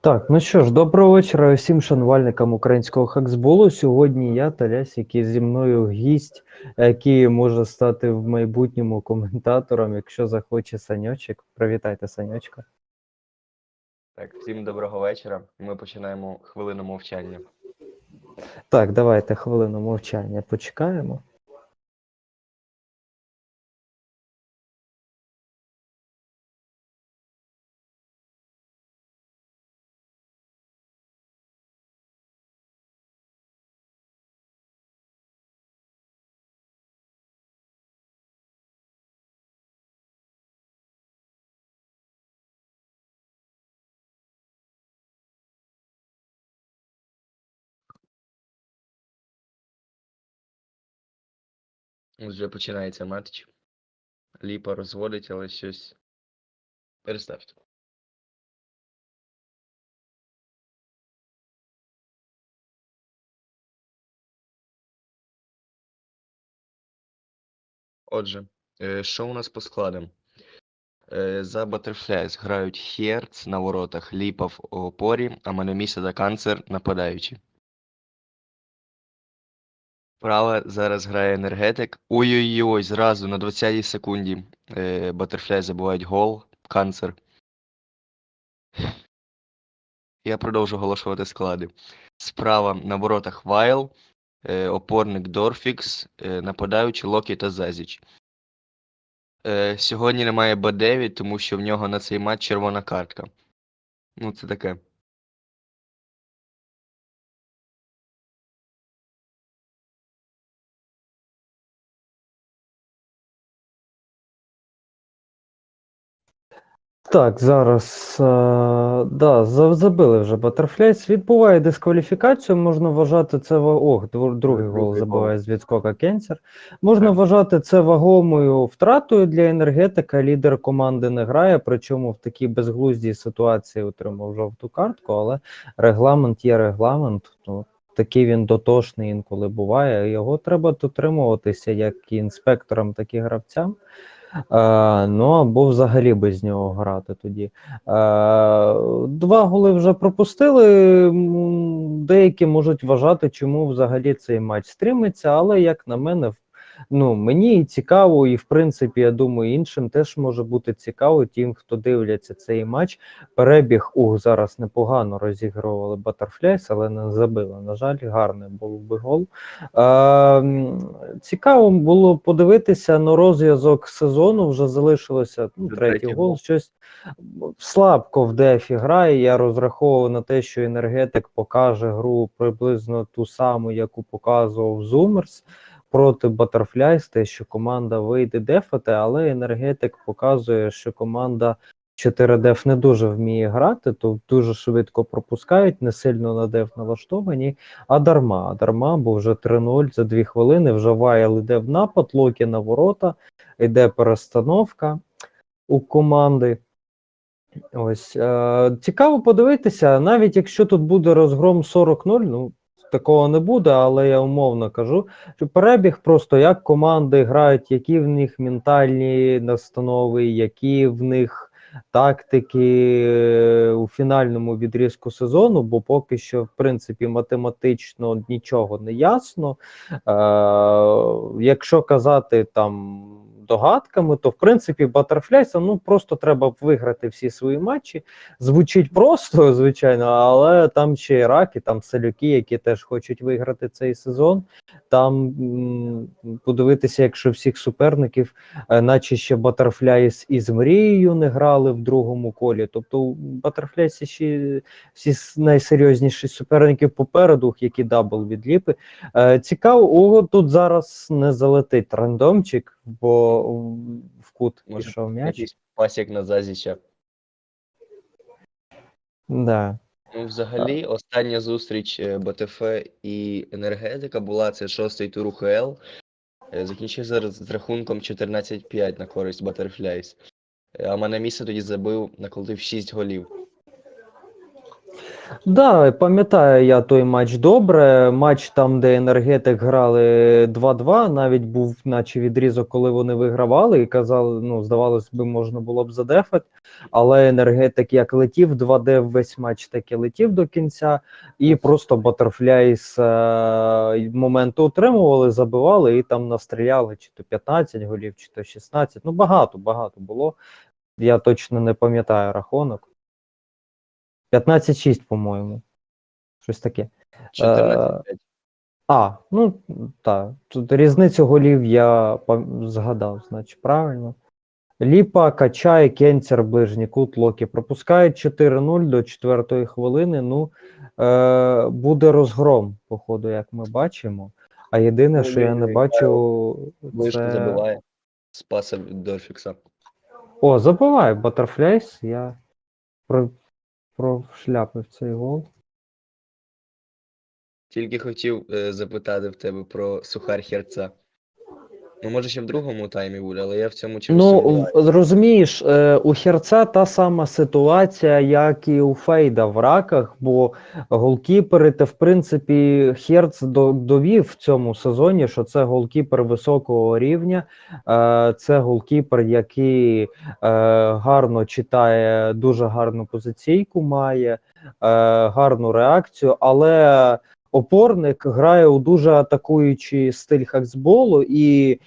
Так, ну що ж, доброго вечора всім шанувальникам українського хаксболу. Сьогодні я Таляс, який зі мною гість, який може стати в майбутньому коментатором, якщо захоче Саньочек. Привітайте, Саньочка. Так, всім доброго вечора. Ми починаємо хвилину мовчання. Так, давайте хвилину мовчання почекаємо. Вже починається матч. Ліпа розводить, але щось. Переставте. Отже, що у нас по складам? Е, За Butterflies грають Херц на воротах, Ліпа в опорі, а Маноміса та Канцер нападаючі. Права зараз грає енергетик. Ой-ой-ой, зразу на 20-й секунді е, Butterfly забувають гол, канцер. Я продовжу оголошувати склади. Справа на воротах Вайл, е, опорник Дорфікс, е, нападаючий Локі та Зазіч. Е, сьогодні немає Б9, тому що в нього на цей матч червона картка. Ну, це таке. Так, зараз е, да, забили вже Батерфляйс. Відбуває дискваліфікацію. Можна вважати це Ох, другий гол забиває з відскока Кенсер. Можна Так. вважати це вагомою втратою для енергетика. Лідер команди не грає, причому в такій безглуздій ситуації отримав жовту картку, але регламент є регламент. Ну, такий він дотошний інколи буває. Його треба дотримуватися як і інспекторам, так і гравцям. Е, ну або взагалі без нього грати тоді. Е, два голи вже пропустили. Деякі можуть вважати, чому взагалі цей матч стримиться, але як на мене, в- ну мені цікаво, і в принципі, я думаю, іншим теж може бути цікаво, тим, хто дивляться цей матч. Перебіг ух, зараз непогано розігрували Butterflies, але не забили. На жаль, гарний був би гол. Е, цікаво було подивитися на розв'язок сезону. Вже залишилося ну, третій гол. Щось слабко в дефі грає. Я розраховував на те, що енергетик покаже гру приблизно ту саму, яку показував Зумерс проти Butterflies, те, що команда вийде дефати, але енергетик показує, що команда 4 деф не дуже вміє грати, то дуже швидко пропускають, не сильно на деф налаштовані. А дарма, дарма, бо вже 3-0 за 2 хвилини. Вже Вайл іде в напад, Локі на ворота, йде перестановка у команди. Ось е, цікаво подивитися, навіть якщо тут буде розгром 40-0, ну такого не буде, але я умовно кажу, що перебіг просто як команди грають, які в них ментальні настанови, які в них тактики е, у фінальному відрізку сезону, бо поки що, в принципі, математично нічого не ясно. Е, якщо казати там догадками, то в принципі Батерфляйса ну просто треба виграти всі свої матчі. Звучить просто, звичайно, але там ще і раки, там селюки, які теж хочуть виграти цей сезон. Там подивитися, якщо всіх суперників, е, наче ще Батерфляйс із мрією не грали в другому колі. Тобто Батерфляйсі ще всі найсерйозніші суперники попереду, які дабл відліпи. Е, цікаво, тут зараз не залетить рандомчик, бо в- кут Може, пішов м'яч. Пасік на Зазіча. Да. Ну, взагалі, остання зустріч е, БТФ і енергетика була це шостий тур УХЛ. Е, Закінчив зараз з рахунком 14-5 на користь. Е, А Манаміса тоді забив, наколотив 6 голів. Да, пам'ятаю я той матч добре. Матч там, де енергетик грали 2-2, навіть був, наче відрізок, коли вони вигравали, і казали, ну, здавалось би, можна було б задефати. Але енергетик як летів 2D весь матч, так і летів до кінця, і просто Butterflies е, моменти утримували, забивали і там настріляли чи то 15 голів, чи то 16. Ну, багато, багато було. Я точно не пам'ятаю рахунок. 15-6, по-моєму. Щось таке. 14-5. А, ну так. Тут різницю голів я згадав, значить, правильно. Ліпа качає кенцер ближній кут Локі. Пропускають 4-0 до 4 хвилини. Ну, е, буде розгром, походу, як ми бачимо. А єдине, що я не бачу, це... забиває. Спаса від Дорфікса. О, забиває Butterflies. Я прошляпив цей гол. Тільки хотів е, запитати в тебе про сухар Херца. Ну, може, ще в другому таймі буде, але я в цьому чомусь Ну, сумніваюся. розумієш, е, у Херца та сама ситуація, як і у Фейда в раках, бо голкіпери, та в принципі, Херц до- довів в цьому сезоні, що це голкіпер високого рівня, е, це голкіпер, який е, гарно читає, дуже гарну позиційку має, е, гарну реакцію, але опорник грає у дуже атакуючий стиль хаксболу і е,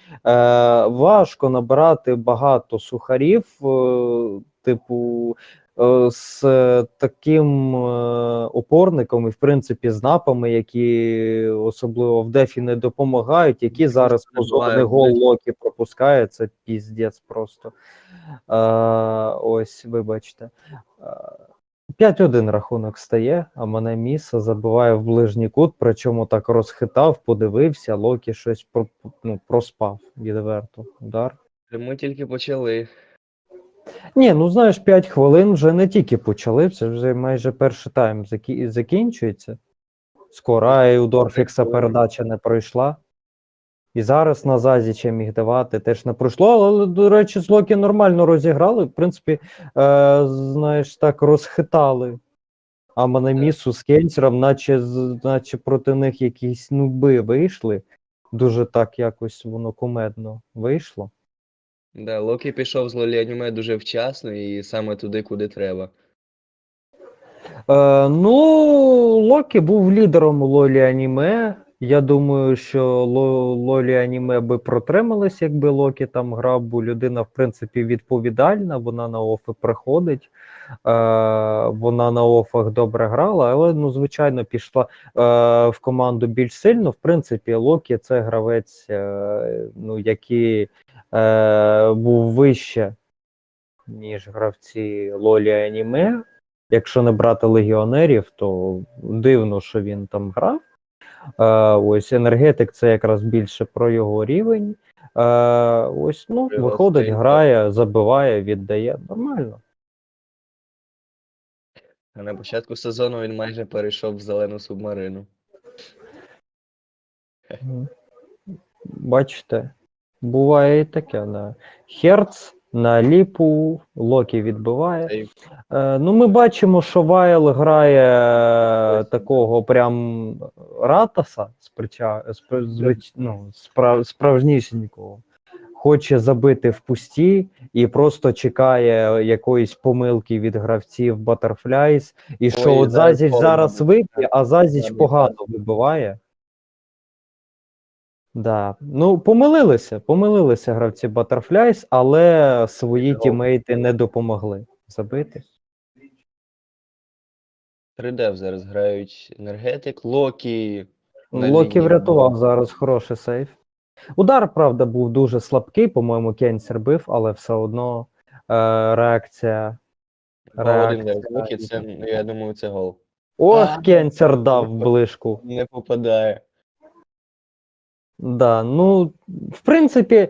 важко набирати багато сухарів, е, типу, е, з таким е, опорником, і в принципі з напами, які особливо в дефі не допомагають, які зараз позорний гол. Локі пропускає. Це піздець просто. Е, ось, вибачте. Е, 5-1 рахунок стає, а мене міса забиває в ближній кут, причому так розхитав, подивився, Локі щось про, ну, проспав відверто. Удар. Ми тільки почали. Ні, ну знаєш, 5 хвилин вже не тільки почали, це вже майже перший тайм закі... закінчується. Скоро, а і у Дорфікса передача не пройшла. І зараз на Зазіча міг давати, теж не пройшло, але, до речі, з Локі нормально розіграли. В принципі, е, знаєш, так розхитали. А мене з кенсером, наче, наче проти них якісь нуби вийшли. Дуже так якось воно кумедно вийшло. Да, Локі пішов з Лолі аніме дуже вчасно і саме туди, куди треба. Е, ну, Локі був лідером Лолі аніме. Я думаю, що Лолі аніме би протрималось, якби Локі там грав, бо людина, в принципі, відповідальна, вона на офи приходить, е, вона на офах добре грала, але, ну, звичайно, пішла е, в команду більш сильно. В принципі, Локі це гравець, е, ну, який е, був вище, ніж гравці Лолі аніме. Якщо не брати легіонерів, то дивно, що він там грав. Е, ось енергетик це якраз більше про його рівень. Е, ось, ну, виходить, грає, забиває, віддає. Нормально. А на початку сезону він майже перейшов в зелену субмарину. Бачите, буває і таке. Да. Херц на ліпу, Локі відбиває. Е, ну, ми бачимо, що Вайл грає е, такого прям ратаса, сприча, спр, звич, ну, справ, справжнісінького. Хоче забити в пусті і просто чекає якоїсь помилки від гравців Butterflies. І що Ой, от Зазіч зараз виб'є, а Зазіч погано вибиває. Да. Ну, помилилися, помилилися гравці Butterflies, але свої тімейти не допомогли забити. 3D зараз грають енергетик, Локі. на Локі лінії врятував зараз хороший сейф. Удар, правда, був дуже слабкий, по-моєму, Кенсер бив, але все одно е, реакція. Реакція Локі, це, я думаю, це гол. Ох, Кенсер дав блишку. Не попадає. Да, ну, в принципі, е,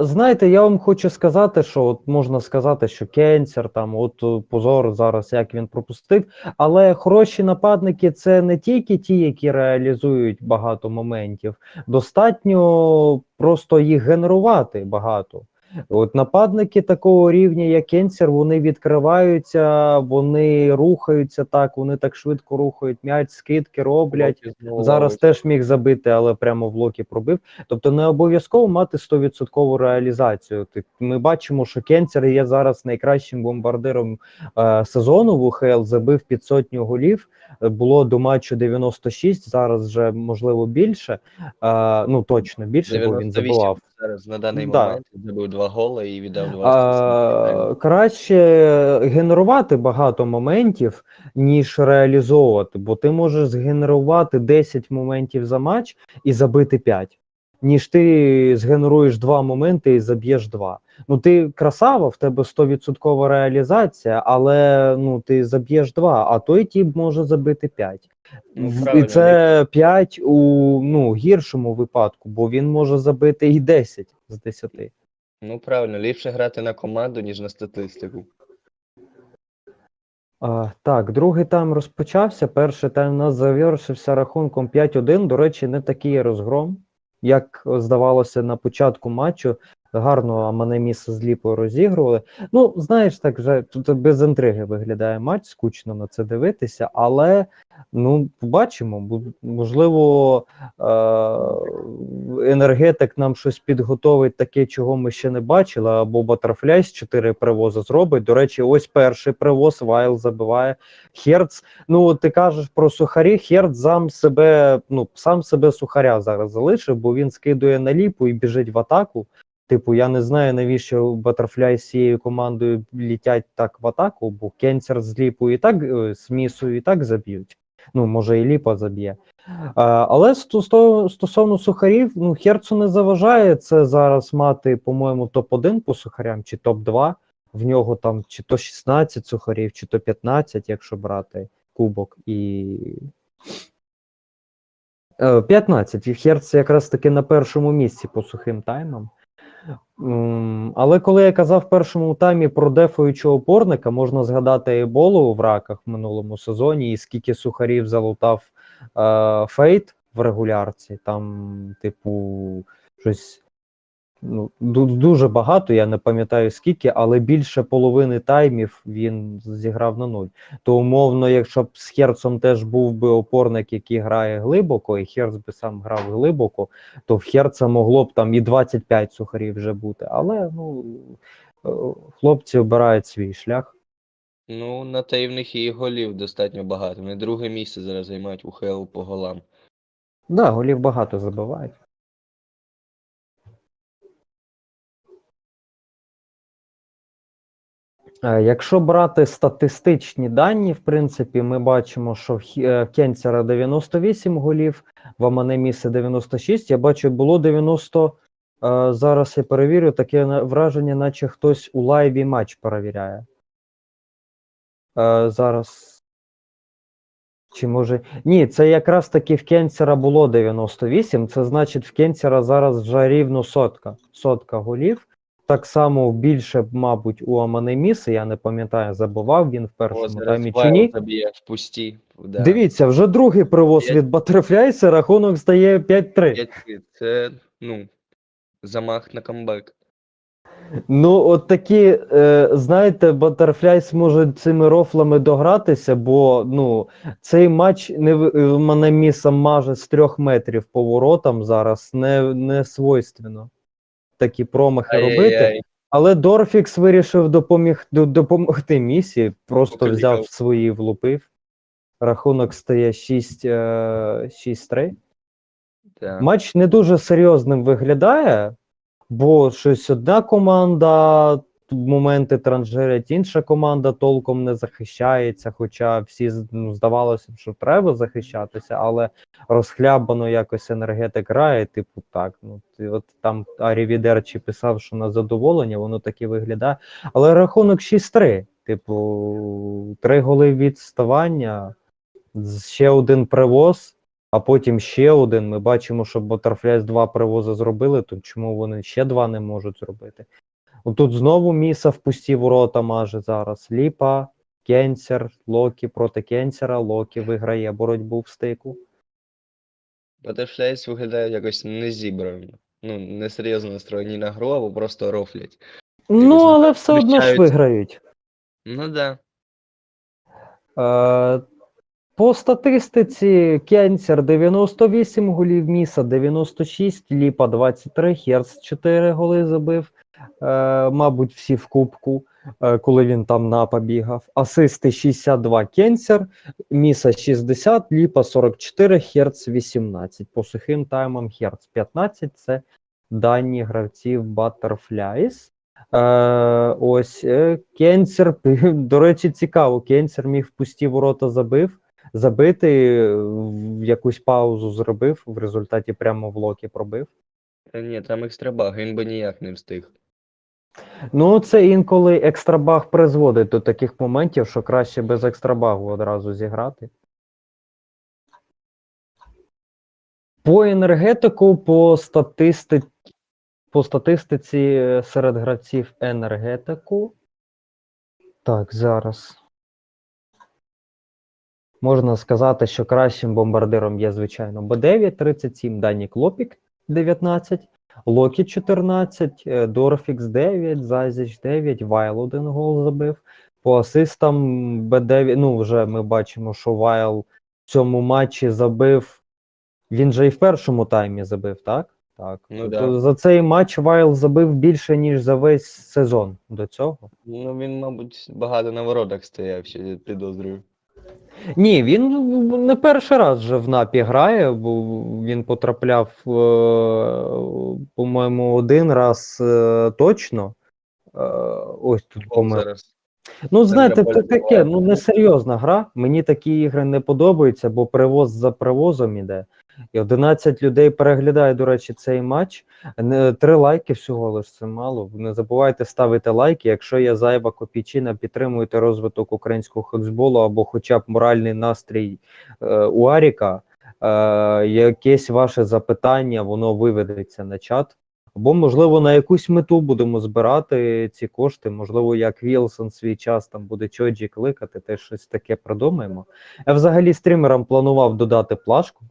знаєте, я вам хочу сказати, що от можна сказати, що Кенсер, там, от е, позор зараз, як він пропустив. Але хороші нападники це не тільки ті, які реалізують багато моментів. Достатньо просто їх генерувати багато. От нападники такого рівня, як Кенсер, вони відкриваються, вони рухаються так, вони так швидко рухають м'яч, скидки роблять. Локі Зараз теж міг забити, але прямо в локі пробив. Тобто не обов'язково мати 100% реалізацію. Ми бачимо, що Кенцер є зараз найкращим бомбардиром е, сезону в УХЛ, забив під сотню голів. Було до матчу 96, зараз вже можливо більше. Е, ну точно більше, бо він 98 забивав. Зараз на даний Да. момент забив два голи і віддав два А, краще генерувати багато моментів, ніж реалізовувати, бо ти можеш згенерувати 10 моментів за матч і забити 5, ніж ти згенеруєш 2 моменти і заб'єш 2. Ну ти красава, в тебе 100% реалізація, але ну ти заб'єш 2, а той тип може забити 5. Ну, і це 5 у ну, гіршому випадку, бо він може забити і 10 з 10. Ну правильно, ліпше грати на команду, ніж на статистику. А, так, другий тайм розпочався. Перший тайм у нас завершився рахунком 5-1. До речі, не такий розгром, як здавалося на початку матчу. Гарно Аманеміса з Ліпою розігрували. Ну, знаєш, так вже тут без інтриги виглядає матч, скучно на це дивитися, але ну, побачимо. Можливо, е- енергетик нам щось підготовить таке, чого ми ще не бачили, або Батерфляй з 4 привози зробить. До речі, ось перший привоз, Вайл забиває. Херц. Ну, ти кажеш про сухарі, Херц сам себе, ну, сам себе сухаря зараз залишив, бо він скидує на ліпу і біжить в атаку. Типу, я не знаю, навіщо Батерфляй з цією командою літять так в атаку, бо Кенсер з ліпою і так е, з місою і так заб'ють. Ну, може, і ліпа заб'є. Але сто- сто- стосовно сухарів, ну, Херцу не заважає це зараз мати, по-моєму, топ-1 по сухарям чи топ-2. В нього там чи то 16 сухарів, чи то 15, якщо брати кубок і. Е, 15. І Херц якраз таки на першому місці по сухим таймам. Але коли я казав в першому таймі про дефуючого опорника, можна згадати Еболу в раках в минулому сезоні, і скільки сухарів залутав е, Фейт в регулярці. Там, типу, щось ну, ду- дуже багато, я не пам'ятаю скільки, але більше половини таймів він зіграв на нуль. То умовно, якщо б з Херцом теж був би опорник, який грає глибоко, і Херц би сам грав глибоко, то в Херца могло б там і 25 сухарів вже бути. Але ну, е, хлопці обирають свій шлях. Ну, на те й в них і голів достатньо багато. Вони друге місце зараз займають у ХЛ по голам. Да, голів багато забивають. Якщо брати статистичні дані, в принципі, ми бачимо, що в е, Кенцера 98 голів, в Аманеміса 96. Я бачу, було 90. е, Зараз я перевірю, таке враження, наче хтось у лайві матч перевіряє. Е, Зараз. Чи може. Ні, це якраз таки в Кенцера було 98. Це значить, в Кенцера зараз вже рівно сотка. Сотка голів. Так само більше, мабуть, у Аманеміса, я не пам'ятаю, забував він в першому таймі чи ні. пусті. Да. Дивіться, вже другий привоз П'ять. від Батерфляйса, рахунок стає 5-3. П'ять- Це, ну, замах на камбек. Ну, от такі, е, знаєте, Батерфляйс може цими рофлами догратися, бо ну, цей матч не в- Манаміса маже з трьох метрів поворотом зараз не, не свойственно такі промахи робити. Ай-яй-яй. Але Дорфікс вирішив допоміг, допомогти місії, просто Покликав. взяв свої влупив. Рахунок стає 6, е, 6-3. Да. Матч не дуже серйозним виглядає, бо щось одна команда моменти транжирять, інша команда толком не захищається. Хоча всі ну, здавалося, б, що треба захищатися, але розхлябано якось енергетик грає. Типу, так. Ну ти от там Арівідерчі писав, що на задоволення, воно так і виглядає. Але рахунок 6-3. Типу, три голи відставання, ще один привоз а потім ще один. Ми бачимо, що Butterflies два привози зробили, то чому вони ще два не можуть зробити? Тут знову Міса в пусті ворота маже зараз. Ліпа, Кенсер, Локі проти Кенсера. Локі виграє боротьбу в стику. Батерфляйс виглядає якось незібрано. ну, несерйозно настроєні на гру, або просто рофлять. Ну, результат але все одно ж включають. виграють. Ну да. Е, по статистиці Кенсер 98 голів, Міса 96, Ліпа 23, Херц 4 голи забив. Е, мабуть, всі в кубку, е, коли він там на побігав. Асисти 62 Кенсер, Міса 60, Ліпа 44, Херц 18. По сухим таймам Херц 15 це дані гравців Butterflies. Е, ось е, Кенсер, до речі, цікаво. Кенсер міг в пусті ворота забив, забити, якусь паузу зробив, в результаті прямо в локі пробив. Ні, там екстрабаг, він би ніяк не встиг. Ну, це інколи екстрабаг призводить до таких моментів, що краще без екстрабагу одразу зіграти. По енергетику, по статисти... по статистиці е, серед гравців енергетику. Так, зараз. Можна сказати, що кращим бомбардиром є, звичайно, Б9 37, Дані Клопік 19, Локі 14, е, Дорфікс 9, Зазіч 9, Вайл один гол забив. По асистам Б9, ну вже ми бачимо, що Вайл в цьому матчі забив. Він же і в першому таймі забив, так? Так. Ну Тобто да. За цей матч Вайл забив більше, ніж за весь сезон до цього. Ну він, мабуть, багато на воротах стояв, ще підозрюю. Ні, він не перший раз вже в напі грає, бо він потрапляв, е, по-моєму, один раз е, точно. Е, ось тут помер. Ну, знаєте, це таке, ну несерйозна гра. Мені такі ігри не подобаються, бо привоз за привозом іде. І 11 людей переглядає, до речі, цей матч. Три лайки всього лиш це мало. Не забувайте ставити лайки. Якщо є зайва копійчина, підтримуйте розвиток українського футболу або хоча б моральний настрій е, у Аріка. Е, якесь ваше запитання, воно виведеться на чат. Або, можливо, на якусь мету будемо збирати ці кошти. Можливо, як Вілсон свій час там буде Чоджі кликати, теж щось таке придумаємо. Я взагалі стрімерам планував додати плашку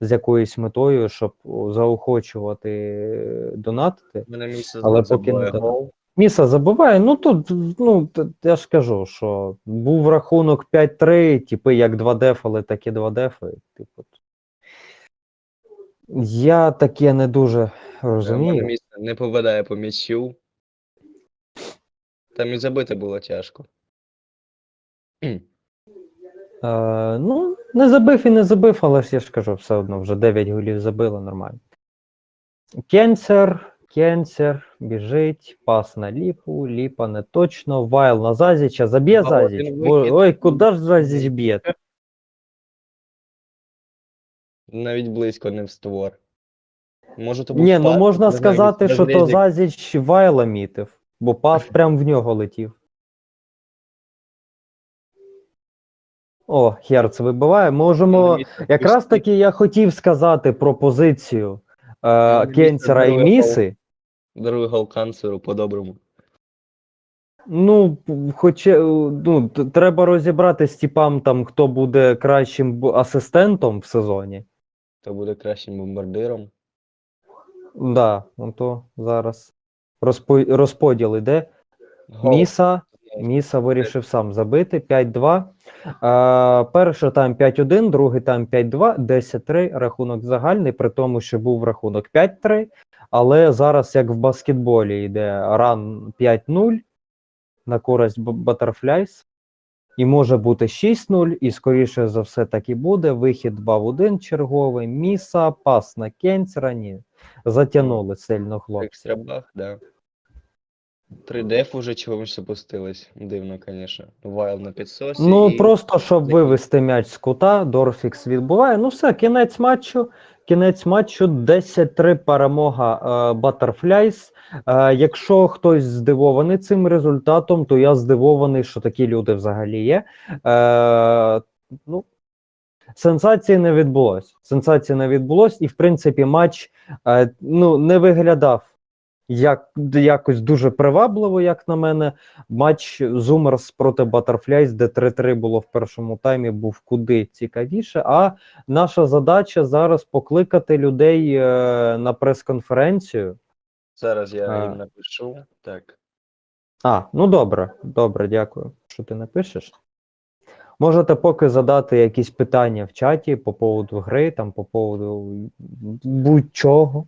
з якоюсь метою, щоб заохочувати е, донатити. Мене місце Але поки не гол. Міса забиває. Ну тут, ну я ж кажу, що був рахунок 5-3, типи як 2 дефали, так і 2 дефи. Типу. Я таке не дуже розумію. місце не попадає по м'ячу. Там і забити було тяжко. Е, ну, не забив і не забив, але ж я ж кажу, все одно вже 9 голів забило нормально. Кенцер, Кенцер, біжить, пас на ліпу, ліпа не точно, Вайл на Зазіча, заб'є Зазіч. Бо- Ой, куди ж Зазіч б'є? Навіть близько не в створ. Може, то був Ні, ну пас, можна не знаю, сказати, що то розрізик. Зазіч Вайла мітив, бо пас прям в нього летів. О, Херц вибиває. Можемо. Якраз таки я хотів сказати про позицію е, Кенцера і. Міси. Другий гол канцеру по-доброму. Ну, хоча ну, треба розібрати з типам, там, хто буде кращим асистентом в сезоні. То буде кращим бомбардиром. Да, ну то зараз розпо- розподіл іде. Гол. Міса, Міса вирішив сам забити 5-2. Е, перший тайм 5-1, другий тайм 5-2, 10-3. Рахунок загальний, при тому, що був рахунок 5-3. Але зараз, як в баскетболі, йде ран 5-0 на користь Б- Butterflies. І може бути 6-0, і скоріше за все так і буде. Вихід 2 в 1 черговий. Міса, пас на Кенцера. Ні. Затягнули сильно хлопці. Екстрабах, да. 3 деф уже чогось опустились. Дивно, звісно. Вайл на підсосі. Ну, і... просто щоб вивести м'яч з кута, Дорфікс відбуває. Ну, все, кінець матчу. Кінець матчу 10-3 перемога Butterflies. Е, якщо хтось здивований цим результатом, то я здивований, що такі люди взагалі є. Е, ну, сенсації не відбулось. Сенсації не відбулось, і в принципі матч е, ну, не виглядав як, якось дуже привабливо, як на мене. Матч Зумерс проти Butterflies, де 3-3 було в першому таймі, був куди цікавіше. А наша задача зараз покликати людей е, на прес-конференцію. Зараз я А. їм напишу. Так. А, ну добре, добре, дякую, що ти напишеш. Можете поки задати якісь питання в чаті по поводу гри, там по поводу будь-чого.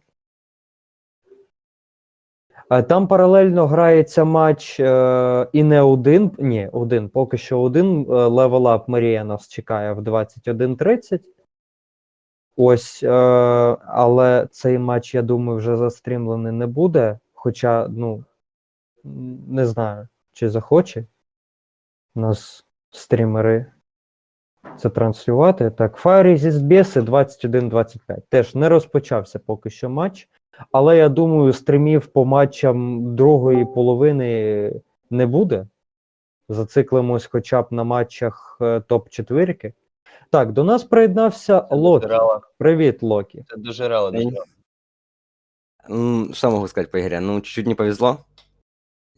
Е, Там паралельно грається матч е, і не один, ні, один, поки що один. Up Марія нас чекає в 21.30. Ось, е, але цей матч, я думаю, вже застрімлений не буде. Хоча, ну, не знаю, чи захоче нас стрімери це транслювати. Так, Fire Resist Біси 21-25. Теж не розпочався поки що матч. Але я думаю, стрімів по матчам другої половини не буде. Зациклимось хоча б на матчах е, топ-4. Так, до нас приєднався Локі. Дожирала. Привіт, Локі. Це дожирала, дожирала. М, Что могу сказать по игре? Ну, чуть-чуть не повезло.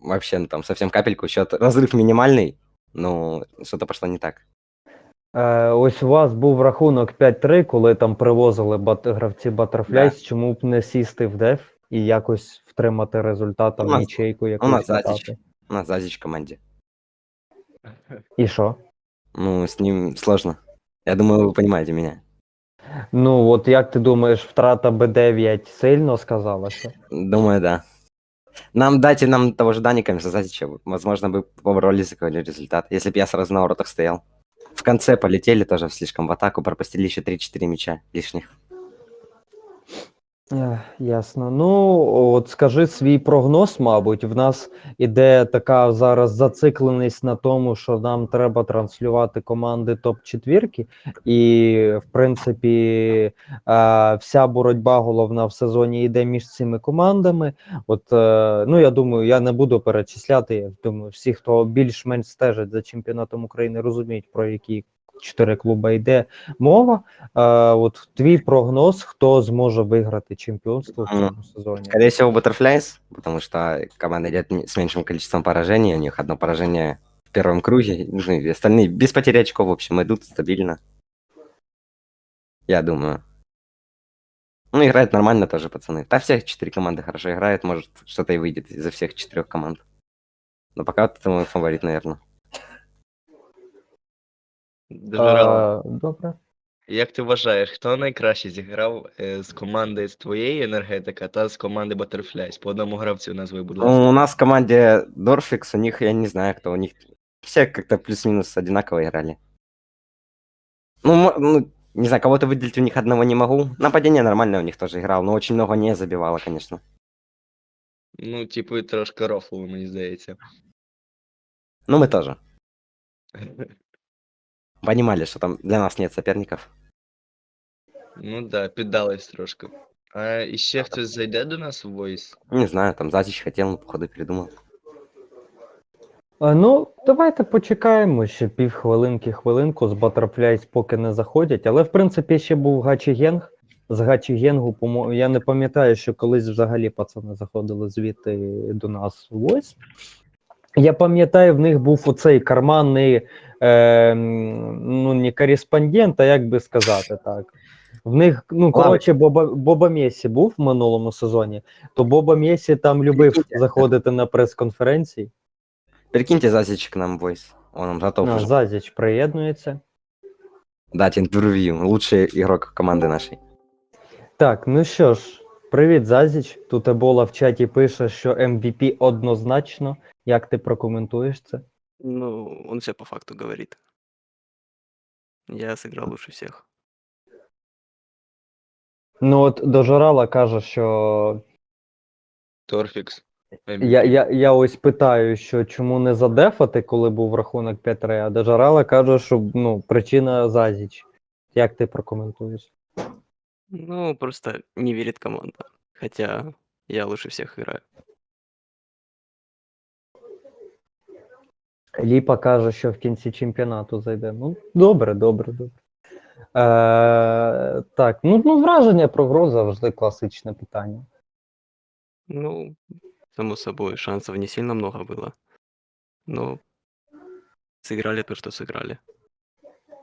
Вообще, ну, там совсем капельку. Счет разрыв минимальный, но что-то пошло не так. Е, ось у вас був рахунок 5-3, коли там привозили бат- гравці Butterflies. Чому б не сісти в деф і якось втримати результат, там У нас- нічейку У якусь нас надати? Азич. У нас Азич в команде. І що? Ну, с ним сложно. Я думаю, вы понимаете меня. Ну, от як ти думаєш, втрата Б9 сильно сказалася? Думаю, да. Нам дайте нам того же Даника вместо Зазича. Возможно, бы поборолись за какой-то результат. Если бы я сразу на воротах стоял. В конце полетели тоже слишком в атаку, пропустили еще 3-4 мяча лишних. Ясно. Ну, от скажи свій прогноз, мабуть. В нас іде така зараз зацикленість на тому, що нам треба транслювати команди топ-четвірки, і, в принципі, е, вся боротьба головна в сезоні йде між цими командами. От, е, ну, я думаю, я не буду перечисляти. Я думаю, всі, хто більш-менш стежить за чемпіонатом України, розуміють, про які чотири клуби йде мова. Е, от твій прогноз, хто зможе виграти чемпіонство в Мгм. цьому сезоні? Скорее всего, Butterflies, потому что команда идет м- с меньшим количеством поражений. У них одно поражение в первом круге. Ну, и остальные без потери очков, в общем, идут стабильно. Я думаю. Ну, играют нормально тоже, пацаны. Да, все четыре команды хорошо играют. Может, что-то и выйдет из-за всех четырех команд. Но пока вот это мой фаворит, наверное. Е, добре. Як ти вважаєш, хто найкраще зіграв е, з команди з твоєї енергетика та з команди Butterflies? По одному гравцю назви, будь ласка. Ну, у нас в команде Дорфикс, у них, я не знаю, кто у них. Все как-то плюс-минус одинаково играли. Ну, мо- ну, не знаю, кого-то выделить у них одного не могу. Нападение нормально у них тоже играл, но очень много не забивало, конечно. Ну, типу, трошки рофлово, мені здається. Ну, мы тоже. Понимали, что там для нас нет соперников. Ну да, піддались трошки. А іще хтось зайде до нас в Voice? Не знаю, там Зазич хотел, но походу передумал. Е, ну, давайте почекаємо ще півхвилинки, хвилинку з Butterflies поки не заходять. Але в принципі ще був Гачі Генг. З Гачі Генгу, помо- я не пам'ятаю, що колись взагалі пацани заходили звідти до нас в Voice. Я пам'ятаю, в них був оцей карманний, е, ну, не кореспондент, а як би сказати так. В них, ну, коротше, Боба, Боба Месі був в минулому сезоні, то Боба Месі там любив заходити на прес-конференції. Перекиньте Зазич к нам в войс. Он нам готов уже Зазіч приєднується. дать интервью. Лучший игрок команды нашей. Так, ну що ж, привіт, Зазіч. Тут Ебола в чаті пише, що MVP однозначно. Як ти прокоментуєш це? Ну, он все по факту говорит. Я сыграл лучше всех. Ну, от Дожорала каже, що Торфікс. я, я, я ось питаю, що чому не задефати, коли був рахунок 5-3, а Дожорала каже, що ну, причина Зазіч. Як ти прокоментуєш? Ну, просто не верит команда. Хотя я лучше всех играю. Ліпа каже, що в кінці чемпіонату зайде. Ну, добре, добре, добре. Е, так, ну, ну враження про гру завжди класичне питання. Ну, само собой, шансов не сильно много было. Но сыграли то, что сыграли.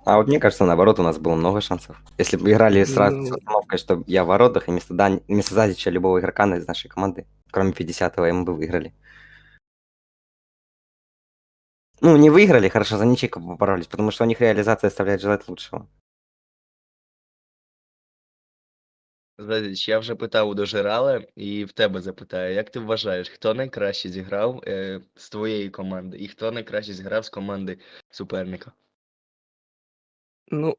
А вот мне кажется, наоборот, у нас было много шансов. Если бы играли сразу с Ну. установкой, что я в воротах, и вместо, Дани... вместо Зазича любого игрока на- из нашей команды, кроме 50-го, мы бы выиграли. Ну, не выиграли, хорошо, за ничейку поборолись, потому что у них реализация оставляет желать лучшего. Зазіч, я вже питав у Дожирала і в тебе запитаю, як ти вважаєш, хто найкраще зіграв е, з твоєї команди і хто найкраще зіграв з команди суперника? Ну,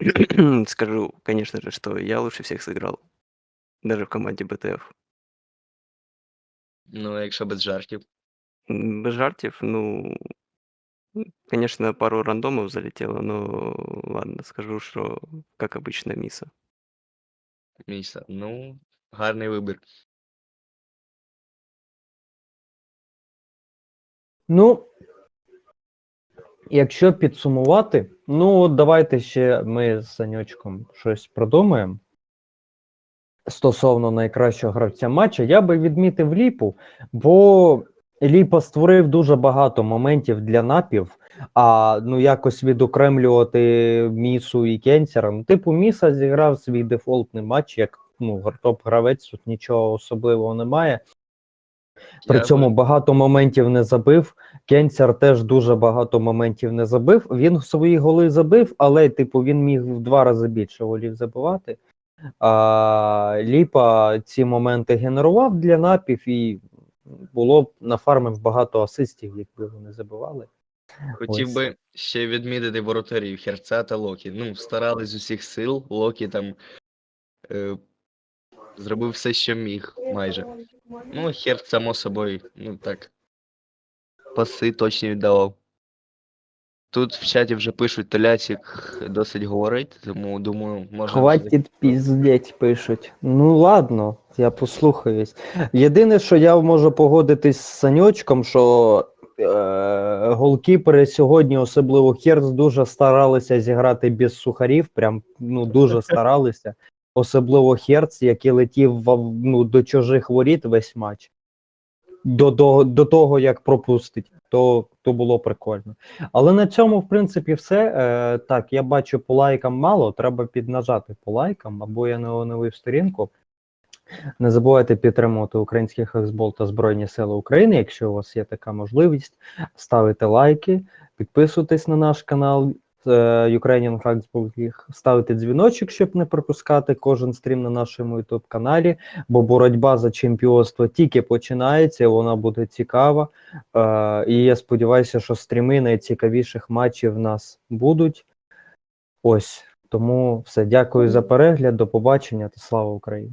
скажу, конечно же, что я лучше всех сыграл. Даже в команде БТФ. Ну, а якщо без жартів. М, Без жартів, ну, конечно, пару рандомов залетело, но ладно, скажу, что, как обычно, Миса. Міса, ну, гарний вибір. Ну, якщо підсумувати, ну от давайте ще ми з Санючком щось продумаємо. Стосовно найкращого гравця матча, я би відмітив Ліпу, бо Ліпа створив дуже багато моментів для напів, а ну якось відокремлювати Місу і Кенсера. Ну, типу, Міса зіграв свій дефолтний матч, як ну, топ-гравець, тут нічого особливого немає. При Я цьому багато моментів не забив. Кенсер теж дуже багато моментів не забив. Він свої голи забив, але типу він міг в два рази більше голів забивати. А Ліпа ці моменти генерував для напів, і було б на нафармив багато асистів, якби вони забивали. Хотів Ось. би ще відмітити воротарів Херця та Локі. Ну, старались з усіх сил. Локі там е, зробив все, що міг, майже. Ну, Херц, само собою, ну так. Паси точно віддавав. Тут в чаті вже пишуть, Толясік досить говорить, тому думаю, можна. Хватить піздеть, пишуть. Ну ладно, я послухаюсь. Єдине, що я можу погодитись з Саньочком, що е, голкіпери сьогодні, особливо Херц, дуже старалися зіграти без сухарів. Прям ну дуже старалися. Особливо Херц, який летів в- ну, до чужих воріт весь матч. До, до, до того, як пропустить, то, то було прикольно. Але на цьому, в принципі, все. Е, так, я бачу по лайкам мало, треба піднажати по лайкам, або я не оновив сторінку. Не забувайте підтримувати український хексбол та Збройні Сили України, якщо у вас є така можливість. Ставити лайки, підписуйтесь на наш канал Ukrainian Hacksball League, ставити дзвіночок, щоб не пропускати кожен стрім на нашому YouTube каналі, бо боротьба за чемпіонство тільки починається, вона буде цікава. Е, і я сподіваюся, що стріми найцікавіших матчів в нас будуть. Ось тому все. Дякую за перегляд. До побачення та слава Україні.